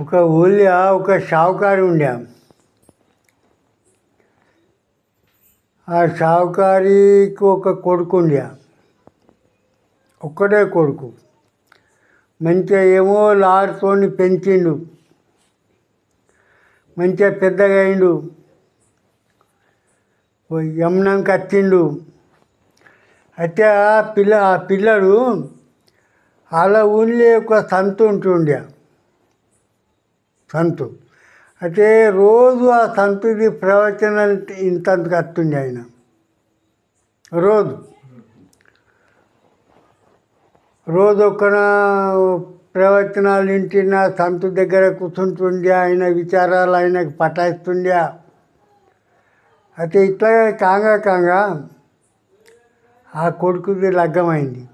ఒక ఊళ్ళో ఒక షావుకారు ఉండే. ఆ షావుకారికి ఒక కొడుకు ఉండే. ఒక్కడే కొడుకు. మంచిగా ఏమో లారుతోని పెంచిండు. మంచిగా పెద్దగా అయిండు ఓ యమునంకి వచ్చిండు అయితే ఆ పిల్ల ఆ పిల్లడు అలా ఊళ్ళో ఒక సంతు ఉంటుండే. సంతు. అయితే రోజు ఆ సంతుది ప్రవచనాలు ఇంతంతకు వస్తుండే ఆయన. రోజు. రోజు ఒక్కన ప్రవచనాలు వింటున్న సంతు దగ్గర కూర్చుంటుండే ఆయన విచారాలు ఆయనకు పటాయిస్తుండే అయితే ఇట్లా కాంగా కాంగా ఆ కొడుకుది లగ్గమైంది.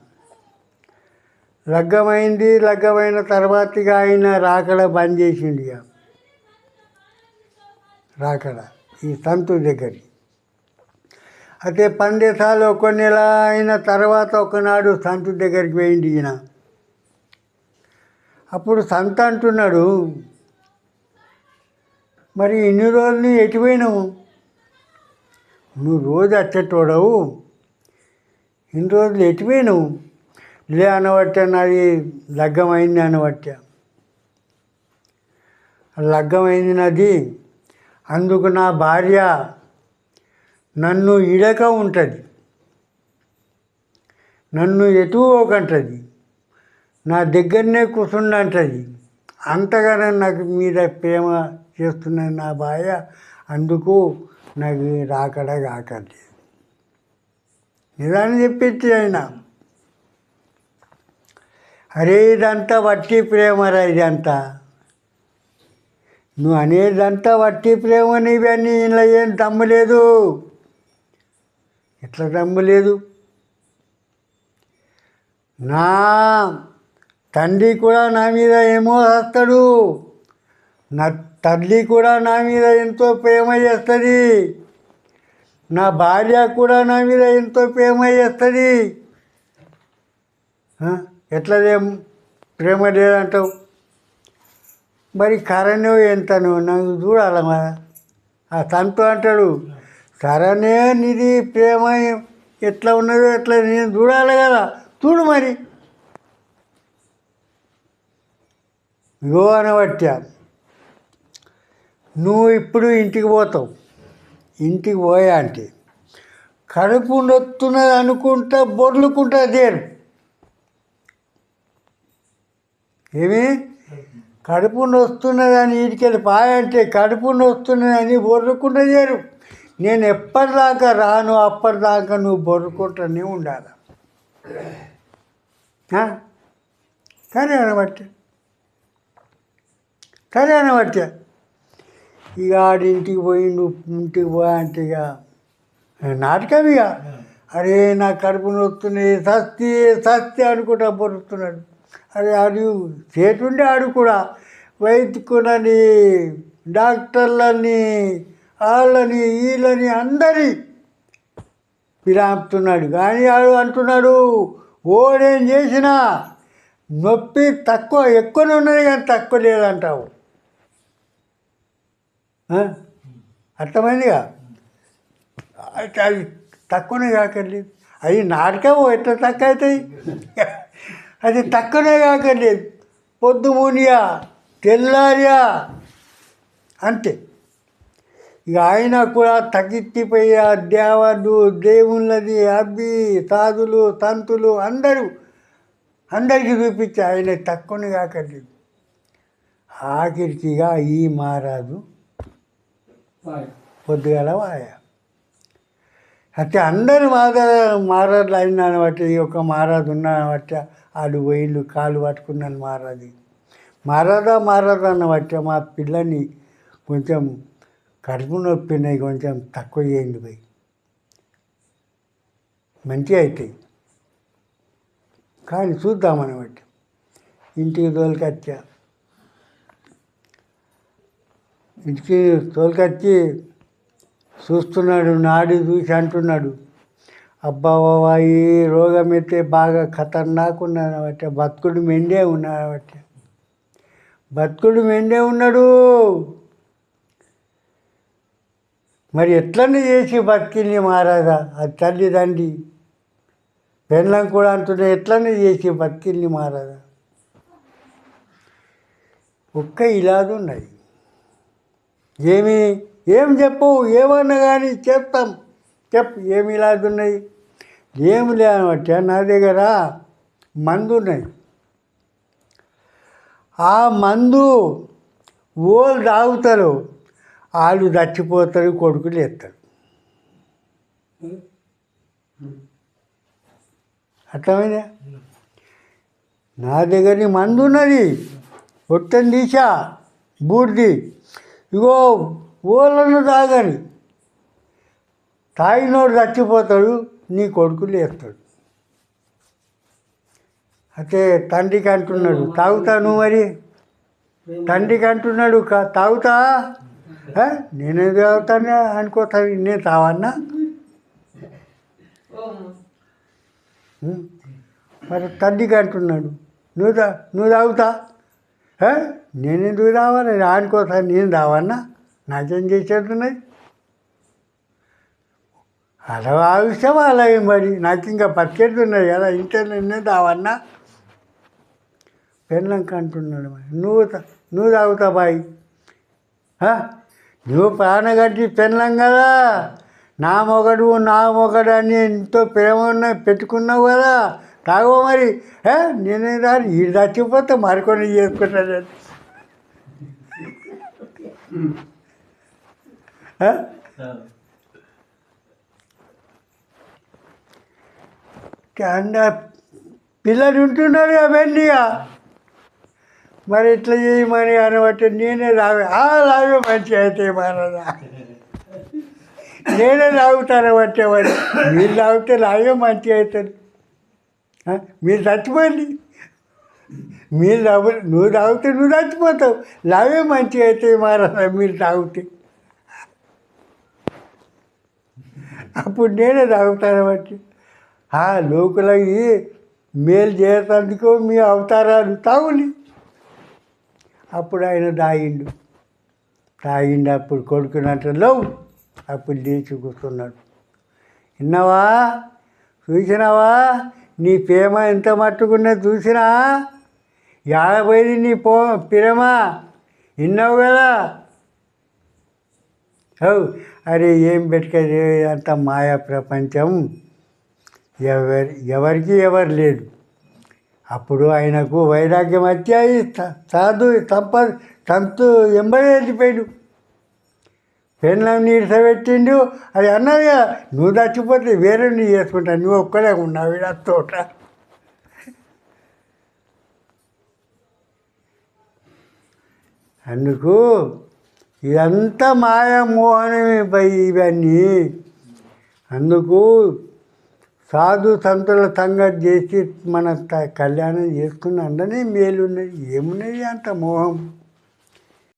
లగ్గమైంది లగ్గమైన తర్వాత ఇక ఆయన రాకడ బంద్ చేసిండు ఇక రాకడ ఈ సంతు దగ్గరికి. అయితే పందేసాలు ఒక నెల అయిన తర్వాత ఒకనాడు సంతు దగ్గరికి పోయింది ఈయన. అప్పుడు సంత అంటున్నాడు మరి ఇన్ని రోజులు ఎటు పోయినావు? నువ్వు రోజు వచ్చేటోడవు ఇన్ని రోజులు ఎటువే నువ్వు లే అనబట్టే నాది లగ్గమైంది అనబట్టే. లగ్గమైంది నాది. అందుకు నా భార్య నన్ను ఇడక ఉంటుంది. నన్ను ఎటు ఒకంటది నా దగ్గరనే కూర్చుండంటది. అంతగానే నాకు మీద ప్రేమ చేస్తున్నది నా భార్య. అందుకు నాకు రాకడ కాకండి నిదాన్ని చెప్పించి ఆయన. అరే ఇదంతా వట్టి ప్రేమరా ఇదంతా. నువ్వు అనేదంతా వట్టి ప్రేమ నీవన్నీ ఇలా ఏం దమ్ము లేదు. ఎట్లా దమ్ము లేదు? నా తండ్రి కూడా నా మీద ఏమో వస్తాడు నా తల్లి కూడా నా మీద ఎంతో ప్రేమ చేస్తుంది. నా భార్య కూడా నా మీద ఎంతో ప్రేమ చేస్తుంది. ఆ? ప్రేమ లేదంటావు? మరి కరణ్యో ఎంతను నాకు చూడాలి ఆ తంతు అంటాడు సరేనే నిధి ప్రేమ ఎట్లా ఉన్నదో ఎట్లా నేను చూడాలి కదా? చూడు మరి. ఇగో అనబట్టా నువ్వు ఇప్పుడు ఇంటికి పోతావు. ఇంటికి పోయా అంటే కడుపు నొత్తున్నది అనుకుంటా బొర్లుకుంటా దేరు. ఏమి? కడుపు నొస్తున్నదని వీటికెళ్ళి పాయంటే కడుపు నొస్తున్నదని బొర్రుకుంటా చేరు నేను ఎప్పటిదాకా రాను అప్పటిదాకా నువ్వు బొర్రుకుంటూనే ఉండాలి. ఆ? సరే అనబట్టే సరే అనబట్టే ఇక ఆడింటికి పోయిండు ఇంటికి పోయా అంటే ఇక నాటకం ఇక. అరే నా కడుపు నొస్తున్నాయి సస్తి సస్తి అనుకుంటా బొరుతున్నాడు అరే అడుగు చేతుండే ఆడు కూడా. వైద్యుకునని డాక్టర్లని వాళ్ళని వీళ్ళని అందరి పిలాపుతున్నాడు కానీ ఆడు అంటున్నాడు ఓడేం చేసినా నొప్పి తక్కువ ఎక్కువనే ఉన్నది కానీ తక్కువ లేదంటావు. అర్థమైందిగా? అయితే అది తక్కువనే కాకర్లేదు అది నాటకం ఎట్లా తక్కువ అవుతాయి అది తక్కువనే కాకర్లేదు పొద్దు మునియా తెల్లారియా. అంతే. ఇక ఆయన కూడా తగ్గిపోయి దేవడు దేవుళ్ళది అబ్బి సాధులు తంతులు అందరూ అందరికీ చూపించి ఆయన తక్కువని కాకర్లేదు ఆఖరికిగా ఈ మహారాజు పొద్దుగల వాయ. అయితే అందరి మాద మహారాజులు అయినాను బట్టి ఈ యొక్క మహారాజు ఉన్నాను బట్టి ఆడు పోయిండు కాలు పట్టుకున్నాను మహారాజు మహారాజా మహారాజా అన్న బట్టి మా పిల్లని కొంచెం కడుపు నొప్పినాయి కొంచెం తక్కువ చేయండి పోయి. మంచిగా అవుతాయి కానీ చూద్దామని బట్టి. ఇంటికి తోలికొచ్చా. ఇంటికి తోలుకొచ్చి చూస్తున్నాడు నాడు చూసి అంటున్నాడు అబ్బా ఈ రోగం అయితే బాగా ఖతర్నాక్ ఉన్నాను బతుకుడు మెండే ఉన్నాడు కాబట్టి బతుకుడు మెండే ఉన్నాడు? మరి ఎట్లనే చేసి బతికింది మహారాజా? ఆ తల్లిదండ్రి. పెళ్ళం కూడా అంటున్నా ఎట్లనే చేసి బతికింది మహారాజా? ఒక్క ఇలాదు ఉన్నాయి ఏమి? ఏం చెప్పు? ఏమన్నా కానీ చెప్తాం. చెప్పు ఏమి ఇలాదున్నాయి ఏమి లేనట్టే నా దగ్గర మందు ఉన్నాయి. ఆ మందు ఓళ్ళు తాగుతారు. వాళ్ళు చచ్చిపోతారు కొడుకులు ఎత్తారు. అర్థమైందా? నా దగ్గర మందు ఉన్నది. ఒట్టని తీసా బూడిది. ఇగో ఊళ్ళను తాగని. తాగినోడు చచ్చిపోతాడు నీ కొడుకు లేస్తాడు అయితే తండ్రికి అంటున్నాడు తాగుతా నువ్వు మరి? తండ్రికి అంటున్నాడు "కా- తాగుతా? నేనే తాగుతానే అనుకోతాను నేను తావన్నా? మరి తండ్రికి అంటున్నాడు నువ్వు తా నువ్వు తాగుతా? నేను ఎందుకు రావాలి? ఆయన కోసం నేను తావన్నా నాకేం చేసేట్టున్నాయి? అలా ఆవిష్టం అలాగే మరి. నాకు ఇంకా పచ్చేది కదా ఇంటర్ నిన్నే తావన్నా పెళ్ళంక అంటున్నాడు మరి. నువ్వు నువ్వు తాగుతా బాయ్. నువ్వు ప్రాణ కట్టి పెళ్ళం కదా. నా మొగడు నా మొగడు అని ఎంతో ప్రేమ ఉన్న పెట్టుకున్నావు కదా. తాగో మరి. నేనే రాని? ఈ చచ్చిపోతే మరికొని చేసుకుంటాను. పిల్లలు ఉంటున్నారు అవన్నీగా మరి ఇట్లా చేయమని అనబట్టి నేనే రావే. ఆ లావే మంచి అయితే మహారాజా నేనే లాగుతాను బట్టే మీరు. లాగితే లాగే మంచి అవుతుంది మీరు చచ్చిపోయింది. మీరు తాగు నువ్వు తాగితే నువ్వు చచ్చిపోతావు లావే మంచి అవుతాయి మారా మీరు తాగితే అప్పుడు నేనే తాగుతాను బట్టి ఆ లోకులకి మేలు చేసేందుకు మీ అవతారాలు తాగుని అప్పుడు ఆయన తాగిండు తాగిండు అప్పుడు కొడుకునంటే లవ్. అప్పుడు లేచి కూర్చున్నాడు. విన్నావా? చూసినావా? నీ ప్రేమ ఎంత మట్టుకున్నా చూసినా? యాభైది నీ పో పిరమా. విన్నావు కదా. అవు అరే ఏం పెట్టుకది అంత మాయా ప్రపంచం. ఎవరి ఎవరికి ఎవరు లేదు అప్పుడు ఆయనకు వైరాగ్యం వచ్చాయి త- సాధు తంతు సంతు ఎంబడి వెళ్ళిపోయాడు. పెళ్ళం అది అన్నది కదా నువ్వు చచ్చిపోతే వేరే నీ చేసుకుంటా నువ్వు ఒక్కడే ఉన్నావు తోట. అందుకు ఇదంతా మాయామోహనమే ఇవన్నీ. అందుకు సాధు సంతుల సంగతి చేసి మన కళ్యాణం చేసుకున్న అందరినీ మేలున్నది ఏమున్నది అంత మోహం?